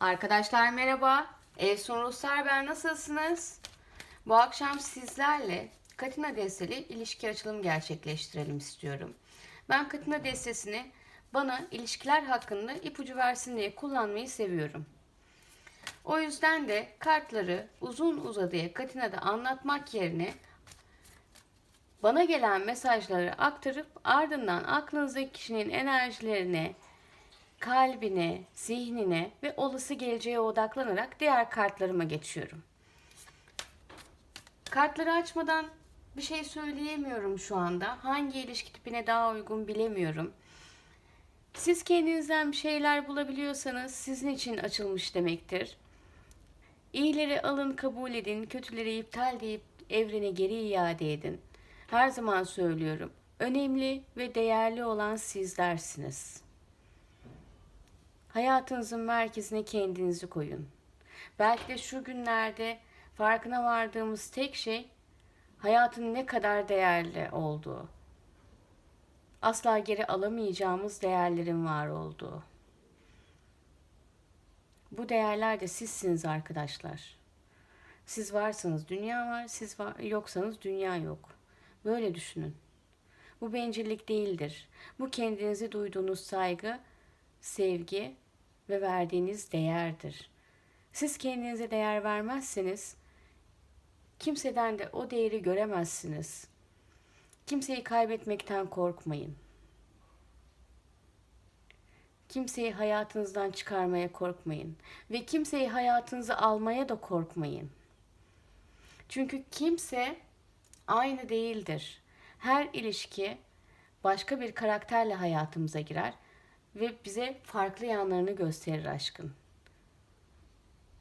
Arkadaşlar merhaba. Efsun Ruslar ben nasılsınız? Bu akşam sizlerle Katina desteli ilişki açılımı gerçekleştirelim istiyorum. Ben Katina destesini bana ilişkiler hakkında ipucu versin diye kullanmayı seviyorum. O yüzden de kartları uzun uzadıya Katina'da anlatmak yerine bana gelen mesajları aktarıp ardından aklınızdaki kişinin enerjilerine, kalbine, zihnine ve olası geleceğe odaklanarak diğer kartlarıma geçiyorum. Kartları açmadan bir şey söyleyemiyorum şu anda. Hangi ilişki tipine daha uygun bilemiyorum. Siz kendinizden bir şeyler bulabiliyorsanız sizin için açılmış demektir. İyileri alın kabul edin, kötüleri iptal deyip evrene geri iade edin. Her zaman söylüyorum. Önemli ve değerli olan sizlersiniz. Hayatınızın merkezine kendinizi koyun. Belki de şu günlerde farkına vardığımız tek şey hayatın ne kadar değerli olduğu. Asla geri alamayacağımız değerlerin var olduğu. Bu değerler de sizsiniz arkadaşlar. Siz varsanız dünya var, siz var, yoksanız dünya yok. Böyle düşünün. Bu bencillik değildir. Bu kendinize duyduğunuz saygı, sevgi ve verdiğiniz değerdir. Siz kendinize değer vermezseniz kimseden de o değeri göremezsiniz. Kimseyi kaybetmekten korkmayın. Kimseyi hayatınızdan çıkarmaya korkmayın ve kimseyi hayatınıza almaya da korkmayın. Çünkü kimse aynı değildir. Her ilişki başka bir karakterle hayatımıza girer ve bize farklı yanlarını gösterir aşkın.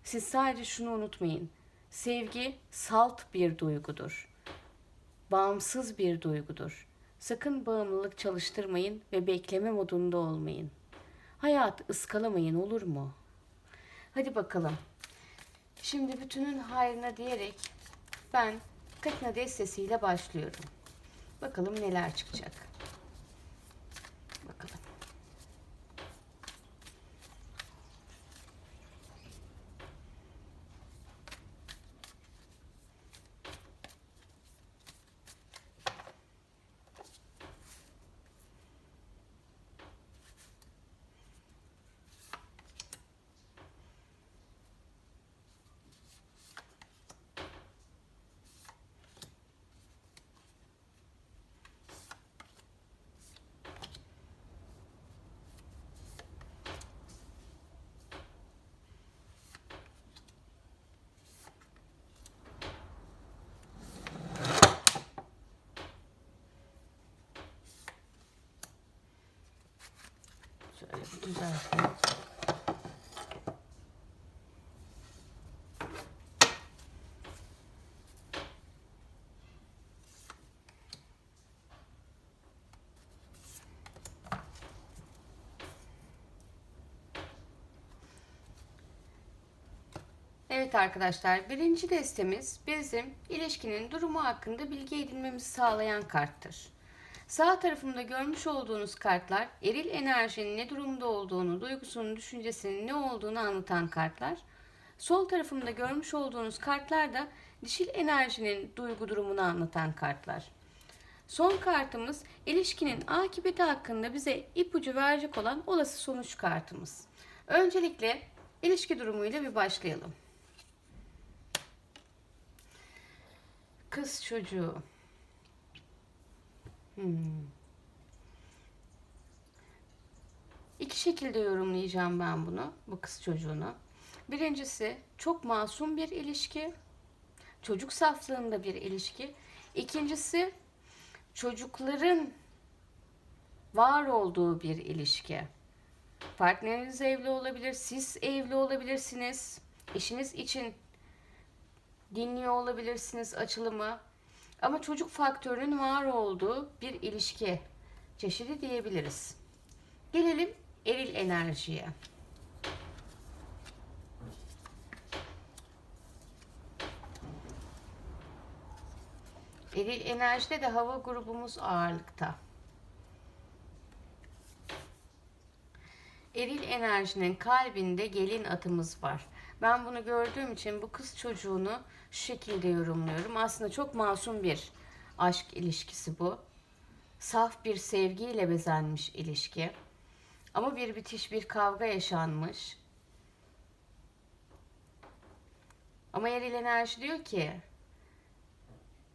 Siz sadece şunu unutmayın. Sevgi salt bir duygudur. Bağımsız bir duygudur. Sakın bağımlılık çalıştırmayın ve bekleme modunda olmayın. Hayat ıskalamayın olur mu? Hadi bakalım. Şimdi bütünün hayrına diyerek ben Katina destesiyle başlıyorum. Bakalım neler çıkacak. Bakalım. Şöyle bir düzelteyim. Evet arkadaşlar birinci destemiz bizim ilişkinin durumu hakkında bilgi edinmemizi sağlayan karttır. Sağ tarafımda görmüş olduğunuz kartlar eril enerjinin ne durumda olduğunu, duygusunun, düşüncesinin ne olduğunu anlatan kartlar. Sol tarafımda görmüş olduğunuz kartlar da dişil enerjinin duygu durumunu anlatan kartlar. Son kartımız ilişkinin akıbeti hakkında bize ipucu verecek olan olası sonuç kartımız. Öncelikle ilişki durumuyla bir başlayalım. Kız çocuğu. Hmm. İki şekilde yorumlayacağım ben bunu, bu kız çocuğunu. Birincisi çok masum bir ilişki, çocuk saflığında bir ilişki. İkincisi çocukların var olduğu bir ilişki. Partneriniz evli olabilir, siz evli olabilirsiniz. Eşiniz için dinliyor olabilirsiniz açılımı. Ama çocuk faktörünün var olduğu bir ilişki çeşidi diyebiliriz. Gelelim eril enerjiye. Eril enerjide de hava grubumuz ağırlıkta. Eril enerjinin kalbinde gelin atımız var. Ben bunu gördüğüm için bu kız çocuğunu şu şekilde yorumluyorum. Aslında çok masum bir aşk ilişkisi bu. Saf bir sevgiyle bezenmiş ilişki. Ama bir bitiş, bir kavga yaşanmış. Ama eril enerji diyor ki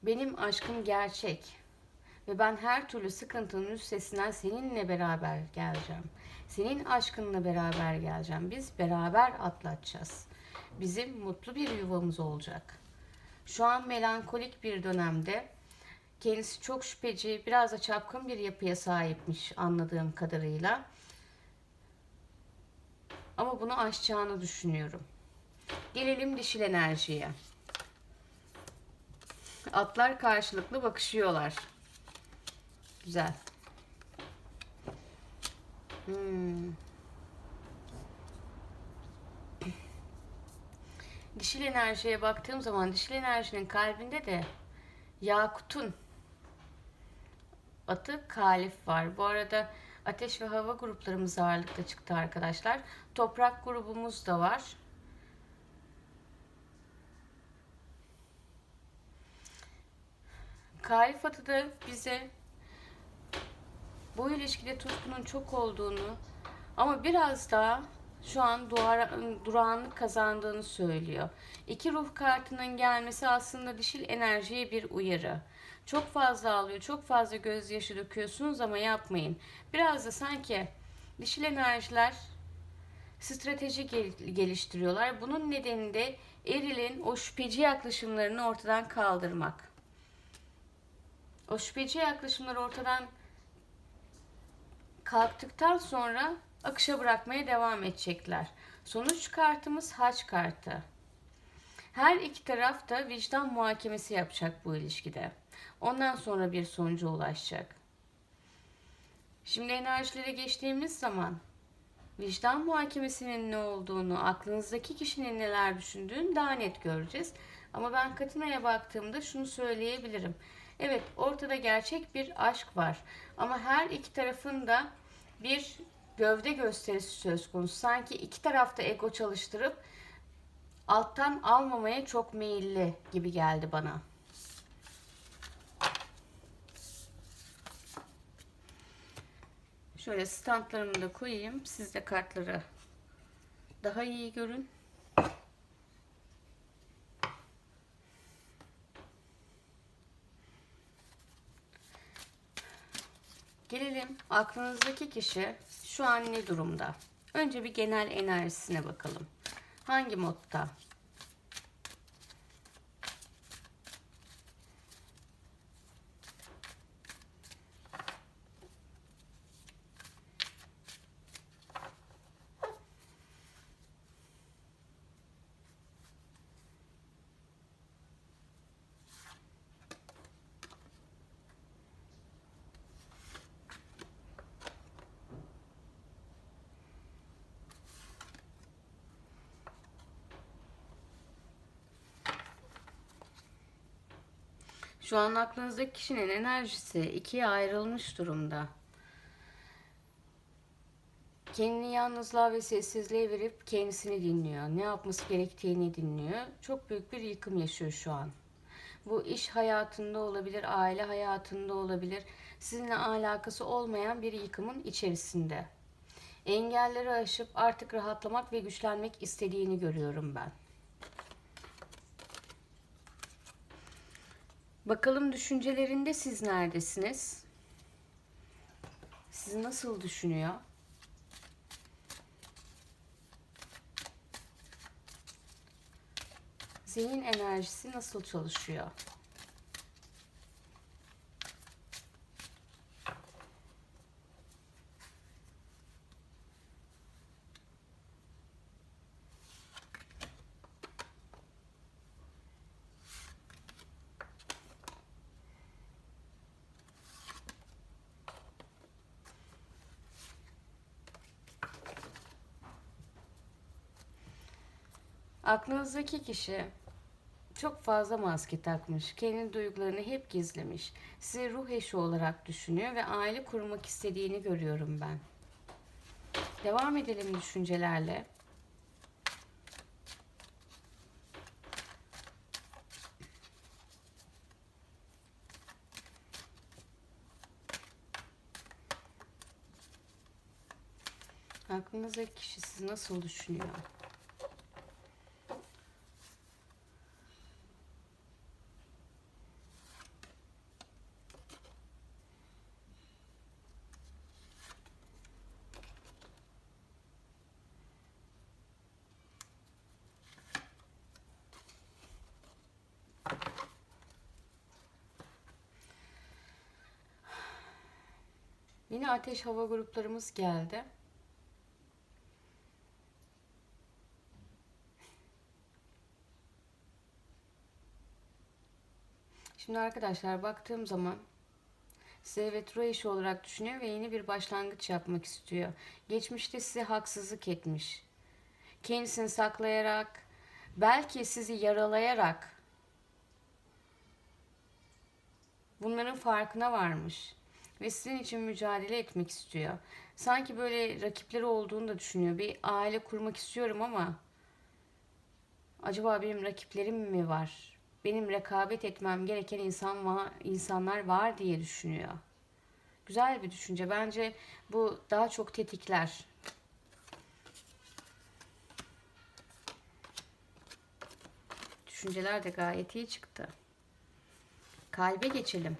benim aşkım gerçek ve ben her türlü sıkıntının üstesinden seninle beraber geleceğim. Senin aşkınla beraber geleceğim. Biz beraber atlatacağız. Bizim mutlu bir yuvamız olacak. Şu an melankolik bir dönemde kendisi çok şüpheci, biraz da çapkın bir yapıya sahipmiş anladığım kadarıyla. Ama bunu aşacağını düşünüyorum. Gelelim dişil enerjiye. Atlar karşılıklı bakışıyorlar. Güzel. Hmm. Dişil enerjiye baktığım zaman dişil enerjinin kalbinde de Yakut'un atı Kalif var. Bu arada ateş ve hava gruplarımız ağırlıkta çıktı arkadaşlar. Toprak grubumuz da var. Kalif atı da bize bu ilişkide tutkunun çok olduğunu ama biraz daha şu an duara, durağanlık kazandığını söylüyor. İki ruh kartının gelmesi aslında dişil enerjiye bir uyarı. Çok fazla ağlıyor, çok fazla gözyaşı döküyorsunuz ama yapmayın. Biraz da sanki dişil enerjiler strateji gel- geliştiriyorlar. Bunun nedeni de erilin o şüpheci yaklaşımlarını ortadan kaldırmak. O şüpheci yaklaşımları ortadan kalktıktan sonra akışa bırakmaya devam edecekler. Sonuç kartımız haç kartı. Her iki taraf da vicdan muhakemesi yapacak bu ilişkide. Ondan sonra bir sonuca ulaşacak. Şimdi enerjilere geçtiğimiz zaman vicdan muhakemesinin ne olduğunu, aklınızdaki kişinin neler düşündüğünü daha net göreceğiz. Ama ben Katina'ya baktığımda şunu söyleyebilirim. Evet ortada gerçek bir aşk var. Ama her iki tarafın da bir gövde gösterisi söz konusu. Sanki iki tarafta ego çalıştırıp alttan almamaya çok meyilli gibi geldi bana. Şöyle standlarımı da koyayım. Siz de kartları daha iyi görün. Gelelim aklınızdaki kişi şu an ne durumda? Önce bir genel enerjisine bakalım. Hangi modda? Şu an aklınızdaki kişinin enerjisi ikiye ayrılmış durumda. Kendini yalnızlığa ve sessizliğe verip kendisini dinliyor. Ne yapması gerektiğini dinliyor. Çok büyük bir yıkım yaşıyor şu an. Bu iş hayatında olabilir, aile hayatında olabilir. Sizinle alakası olmayan bir yıkımın içerisinde. Engelleri aşıp artık rahatlamak ve güçlenmek istediğini görüyorum ben. Bakalım düşüncelerinde siz neredesiniz? Sizi nasıl düşünüyor? Zihin enerjisi nasıl çalışıyor? Aklınızdaki kişi çok fazla maske takmış. Kendi duygularını hep gizlemiş. Sizi ruh eşi olarak düşünüyor ve aile kurmak istediğini görüyorum ben. Devam edelim düşüncelerle. Aklınızdaki kişi sizi nasıl düşünüyor? Ateş hava gruplarımız geldi. Şimdi arkadaşlar baktığım zaman size evet ruh olarak düşünüyor ve yeni bir başlangıç yapmak istiyor. Geçmişte size haksızlık etmiş. Kendisini saklayarak, belki sizi yaralayarak bunların farkına varmış ve sizin için mücadele etmek istiyor. Sanki böyle rakipleri olduğunu da düşünüyor. Bir aile kurmak istiyorum ama acaba benim rakiplerim mi var? Benim rekabet etmem gereken insan var, insanlar var diye düşünüyor. Güzel bir düşünce. Bence bu daha çok tetikler. Düşünceler de gayet iyi çıktı. Kalbe geçelim.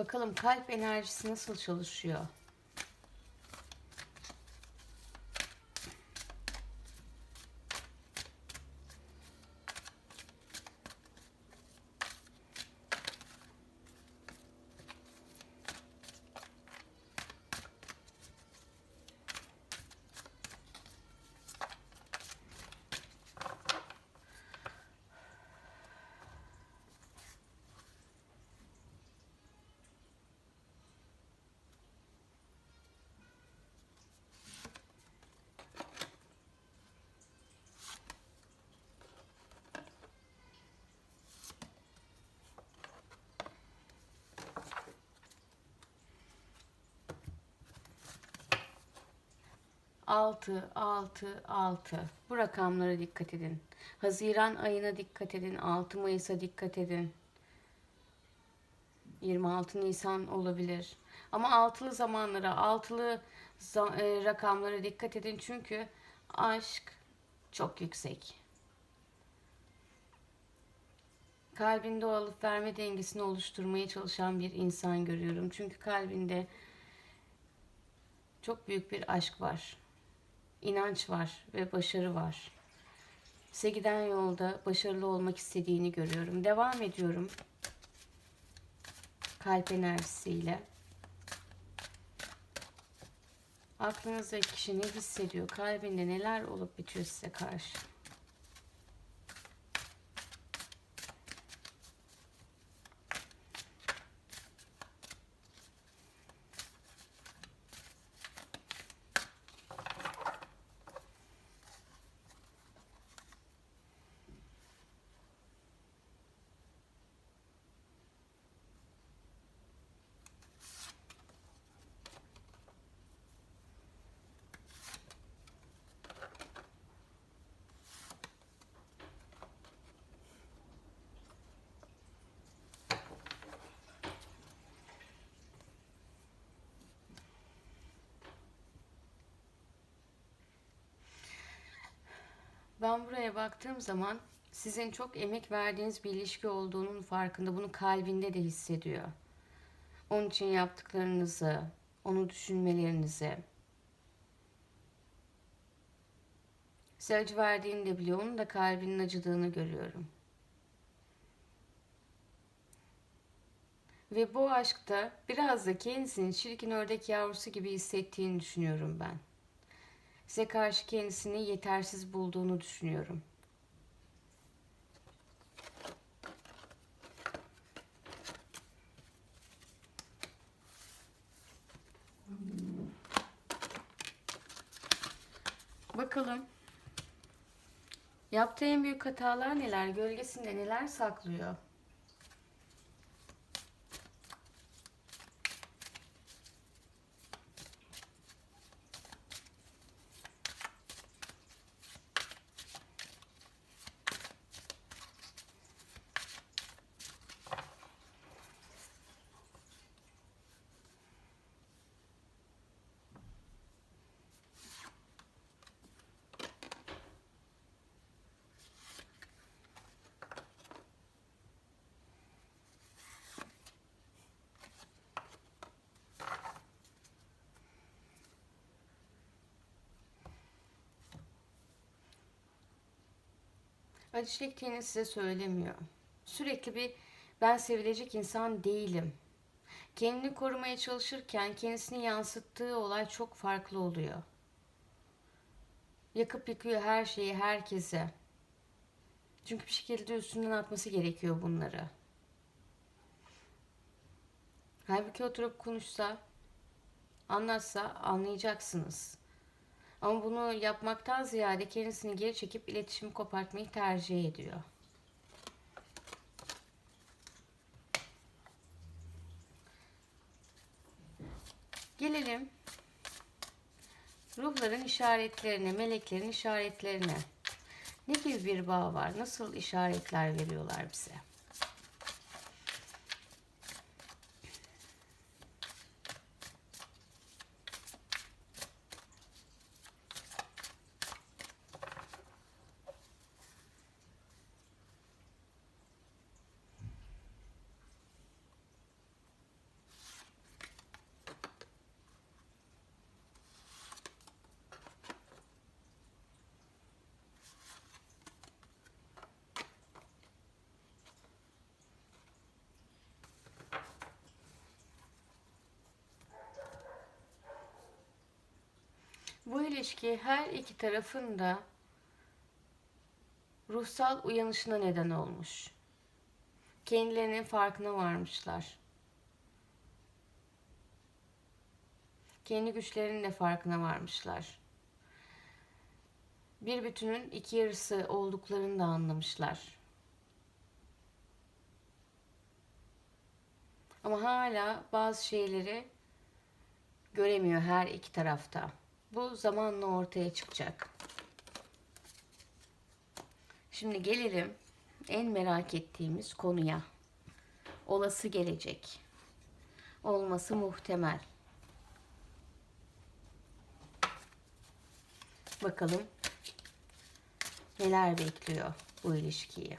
Bakalım kalp enerjisi nasıl çalışıyor? Altı, altı, altı. Bu rakamlara dikkat edin. Haziran ayına dikkat edin. 6 Mayıs'a dikkat edin. 26 Nisan olabilir. Ama altılı zamanlara, altılı e, rakamlara dikkat edin çünkü aşk çok yüksek. Kalbinde o alıp verme dengesini oluşturmaya çalışan bir insan görüyorum. Çünkü kalbinde çok büyük bir aşk var. İnanç var ve başarı var. Size giden yolda başarılı olmak istediğini görüyorum. Devam ediyorum. Kalp enerjisiyle. Aklınızdaki kişi ne hissediyor? Kalbinde neler olup bitiyor size karşı? Ben buraya baktığım zaman sizin çok emek verdiğiniz bir ilişki olduğunun farkında. Bunu kalbinde de hissediyor. Onun için yaptıklarınızı, onu düşünmelerinizi. Size acı verdiğini de biliyor. Onun da kalbinin acıdığını görüyorum. Ve bu aşkta biraz da kendisini çirkin ördek yavrusu gibi hissettiğini düşünüyorum ben. Size karşı kendisini yetersiz bulduğunu düşünüyorum. Bakalım. Yaptığı en büyük hatalar neler? Gölgesinde neler saklıyor? Acı çektiğini size söylemiyor. Sürekli bir ben sevilecek insan değilim. Kendini korumaya çalışırken kendisini yansıttığı olay çok farklı oluyor. Yakıp yıkıyor her şeyi herkese. Çünkü bir şekilde üstünden atması gerekiyor bunları. Halbuki oturup konuşsa, anlatsa anlayacaksınız. Ama bunu yapmaktan ziyade kendisini geri çekip iletişimi kopartmayı tercih ediyor. Gelelim ruhların işaretlerine, meleklerin işaretlerine. Ne gibi bir bağ var? Nasıl işaretler veriyorlar bize? Bu ilişki her iki tarafın da ruhsal uyanışına neden olmuş. Kendilerinin farkına varmışlar. Kendi güçlerinin de farkına varmışlar. Bir bütünün iki yarısı olduklarını da anlamışlar. Ama hala bazı şeyleri göremiyor her iki tarafta. Bu zamanla ortaya çıkacak. Şimdi gelelim en merak ettiğimiz konuya. Olası gelecek. Olması muhtemel. Bakalım neler bekliyor bu ilişkiyi.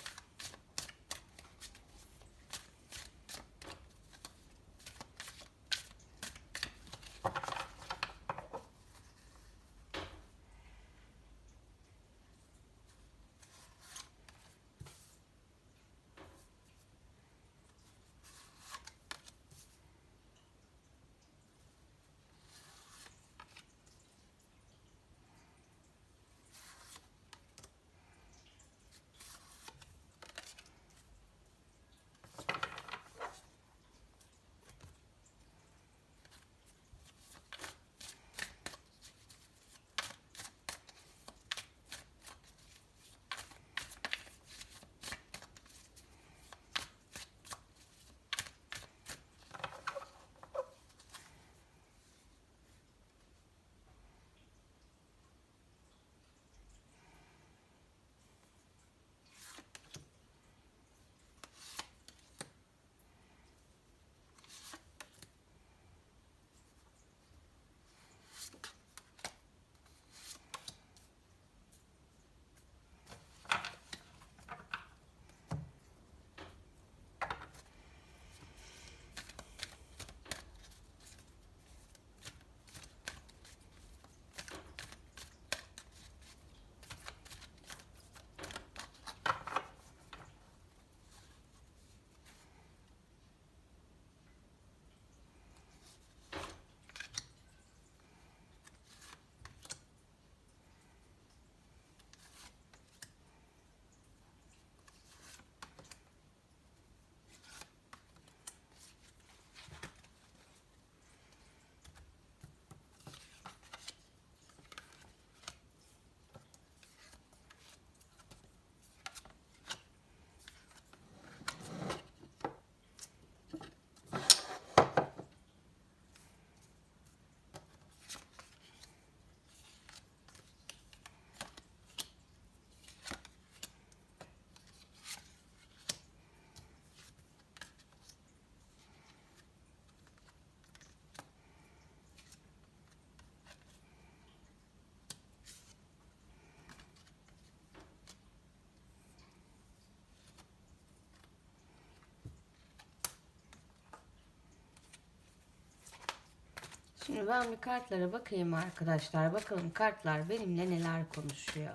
Şimdi ben bir kartlara bakayım arkadaşlar. Bakalım kartlar benimle neler konuşuyor.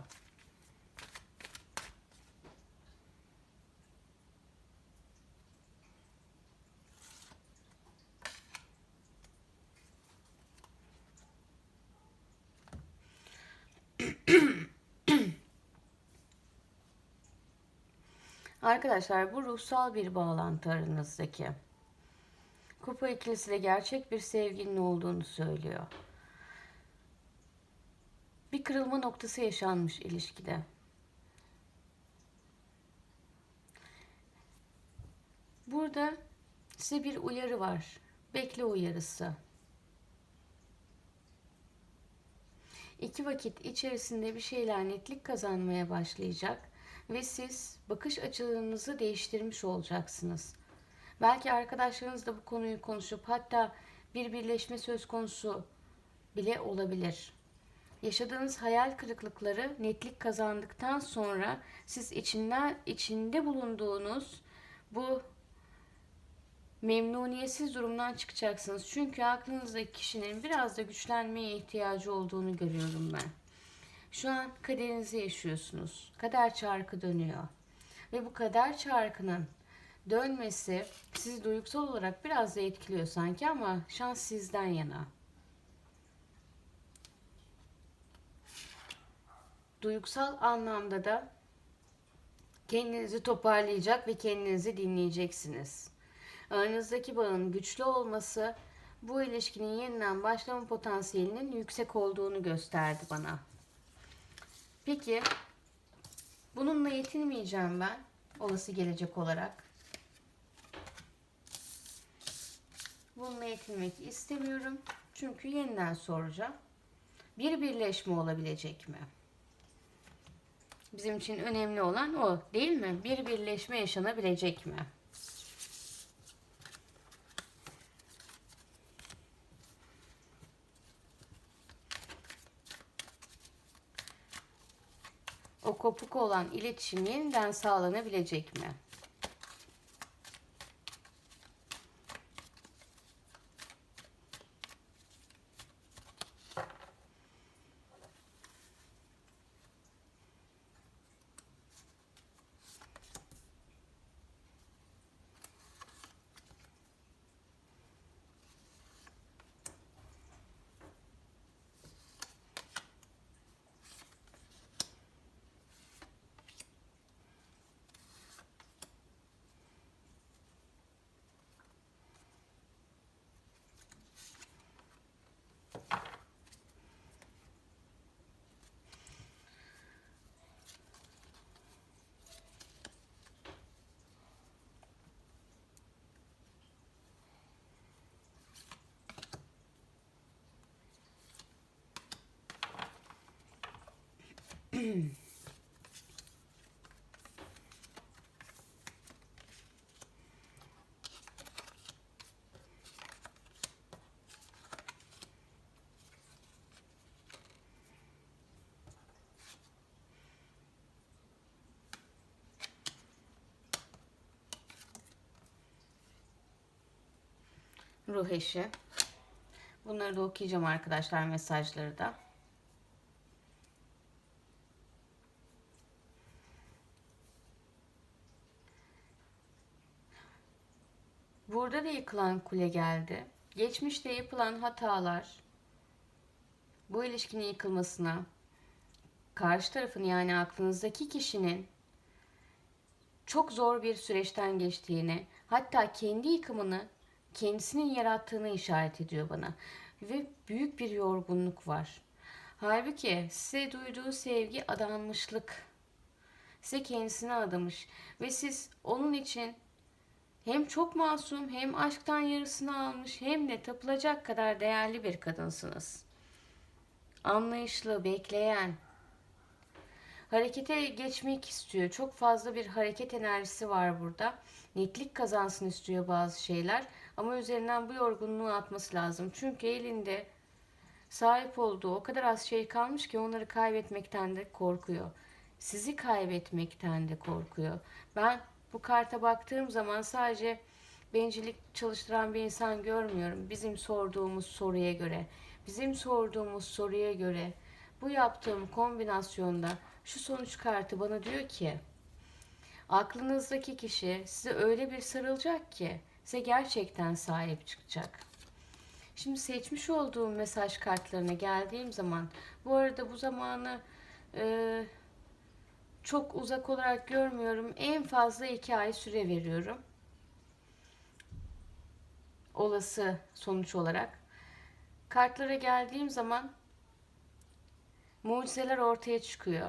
Arkadaşlar bu ruhsal bir bağlantı aranızdaki. Kupa ikilisi de gerçek bir sevginin olduğunu söylüyor. Bir kırılma noktası yaşanmış ilişkide. Burada size bir uyarı var. Bekle uyarısı. İki vakit içerisinde bir şeyler netlik kazanmaya başlayacak ve siz bakış açılarınızı değiştirmiş olacaksınız. Belki arkadaşlarınız da bu konuyu konuşup hatta bir birleşme söz konusu bile olabilir. Yaşadığınız hayal kırıklıkları netlik kazandıktan sonra siz içinden içinde bulunduğunuz bu memnuniyetsiz durumdan çıkacaksınız. Çünkü aklınızdaki kişinin biraz da güçlenmeye ihtiyacı olduğunu görüyorum ben. Şu an kaderinizi yaşıyorsunuz. Kader çarkı dönüyor. Ve bu kader çarkının dönmesi sizi duygusal olarak biraz da etkiliyor sanki ama şans sizden yana. Duygusal anlamda da kendinizi toparlayacak ve kendinizi dinleyeceksiniz. Aranızdaki bağın güçlü olması bu ilişkinin yeniden başlama potansiyelinin yüksek olduğunu gösterdi bana. Peki bununla yetinmeyeceğim ben olası gelecek olarak. Bununla yetinmek istemiyorum. Çünkü yeniden soracağım. Bir birleşme olabilecek mi? Bizim için önemli olan o değil mi? Bir birleşme yaşanabilecek mi? o kopuk olan iletişim yeniden sağlanabilecek mi? Ruh eşi. Bunları da okuyacağım arkadaşlar mesajları da. Da yıkılan kule geldi. Geçmişte yapılan hatalar bu ilişkinin yıkılmasına karşı tarafın yani aklınızdaki kişinin çok zor bir süreçten geçtiğini, hatta kendi yıkımını kendisinin yarattığını işaret ediyor bana. Ve büyük bir yorgunluk var. Halbuki size duyduğu sevgi adanmışlık. Size kendisine adamış ve siz onun için hem çok masum hem aşktan yarısını almış hem de tapılacak kadar değerli bir kadınsınız. Anlayışlı, bekleyen, harekete geçmek istiyor. Çok fazla bir hareket enerjisi var burada. Netlik kazansın istiyor bazı şeyler. Ama üzerinden bu yorgunluğu atması lazım. Çünkü elinde sahip olduğu o kadar az şey kalmış ki onları kaybetmekten de korkuyor. Sizi kaybetmekten de korkuyor. Ben bu karta baktığım zaman sadece bencillik çalıştıran bir insan görmüyorum. Bizim sorduğumuz soruya göre, bizim sorduğumuz soruya göre bu yaptığım kombinasyonda şu sonuç kartı bana diyor ki aklınızdaki kişi size öyle bir sarılacak ki size gerçekten sahip çıkacak. Şimdi seçmiş olduğum mesaj kartlarına geldiğim zaman bu arada bu zamanı e, çok uzak olarak görmüyorum. En fazla iki ay süre veriyorum. Olası sonuç olarak. Kartlara geldiğim zaman mucizeler ortaya çıkıyor.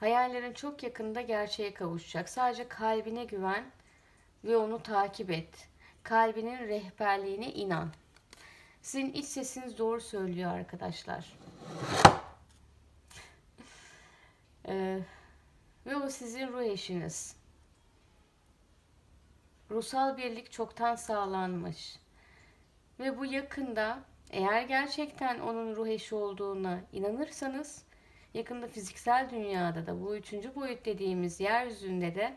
Hayallerin çok yakında gerçeğe kavuşacak. Sadece kalbine güven ve onu takip et. Kalbinin rehberliğine inan. Sizin iç sesiniz doğru söylüyor arkadaşlar. Ee, ve o sizin ruh eşiniz. Ruhsal birlik çoktan sağlanmış. Ve bu yakında eğer gerçekten onun ruh eşi olduğuna inanırsanız yakında fiziksel dünyada da bu üçüncü boyut dediğimiz yeryüzünde de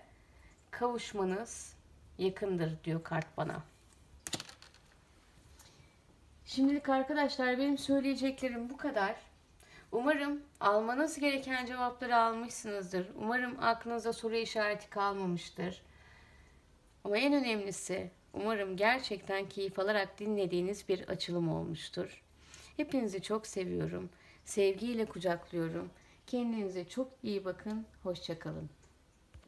kavuşmanız yakındır diyor kart bana. Şimdilik arkadaşlar benim söyleyeceklerim bu kadar. Umarım almanız gereken cevapları almışsınızdır. Umarım aklınıza soru işareti kalmamıştır. Ama en önemlisi umarım gerçekten keyif alarak dinlediğiniz bir açılım olmuştur. Hepinizi çok seviyorum. Sevgiyle kucaklıyorum. Kendinize çok iyi bakın. Hoşçakalın.